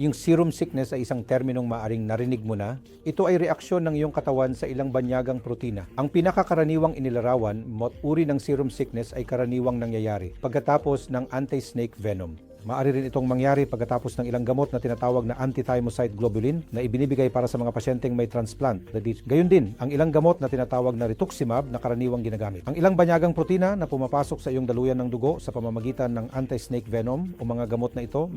Yung serum sickness ay isang terminong maaring narinig mo na. Ito ay reaksyon ng iyong katawan sa ilang banyagang protina. Ang pinakakaraniwang inilarawan, uri ng serum sickness ay karaniwang nangyayari pagkatapos ng anti-snake venom. Maari rin itong mangyari pagkatapos ng ilang gamot na tinatawag na anti-thymocyte globulin na ibinibigay para sa mga pasyenteng may transplant. Gayun din, ang ilang gamot na tinatawag na rituximab na karaniwang ginagamit. Ang ilang banyagang protina na pumapasok sa iyong daluyan ng dugo sa pamamagitan ng anti-snake venom o mga gamot na ito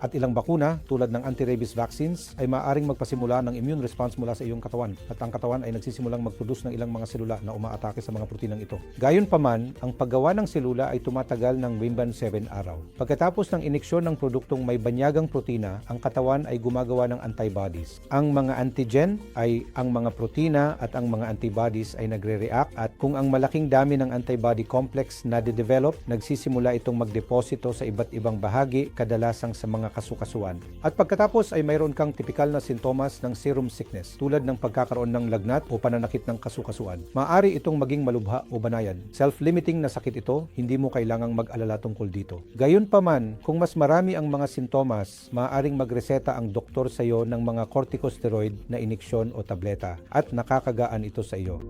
at ilang bakuna tulad ng anti-rabies vaccines ay maaaring magpasimula ng immune response mula sa iyong katawan at ang katawan ay nagsisimulang mag-produce ng ilang mga selula na umaatake sa mga protinang ito. Gayon pa man, ang paggawa ng selula ay tumatagal ng Wimban 7 araw. Pagkatapos ng iniksyon ng produktong may banyagang protina, ang katawan ay gumagawa ng antibodies. Ang mga antigen ay ang mga protina at ang mga antibodies ay nagre-react at kung ang malaking dami ng antibody complex na de-develop, nagsisimula itong magdeposito sa iba't ibang bahagi, kadalasang sa mga kasukasuan. At pagkatapos ay mayroon kang tipikal na sintomas ng serum sickness tulad ng pagkakaroon ng lagnat o pananakit ng kasukasuan. Maaari itong maging malubha o banayan. Self-limiting na sakit ito, hindi mo kailangang mag-alala tungkol dito. Gayunpaman, kung mas marami ang mga sintomas, maaaring magreseta ang doktor sa iyo ng mga corticosteroid na iniksyon o tableta at nakakagaan ito sa iyo.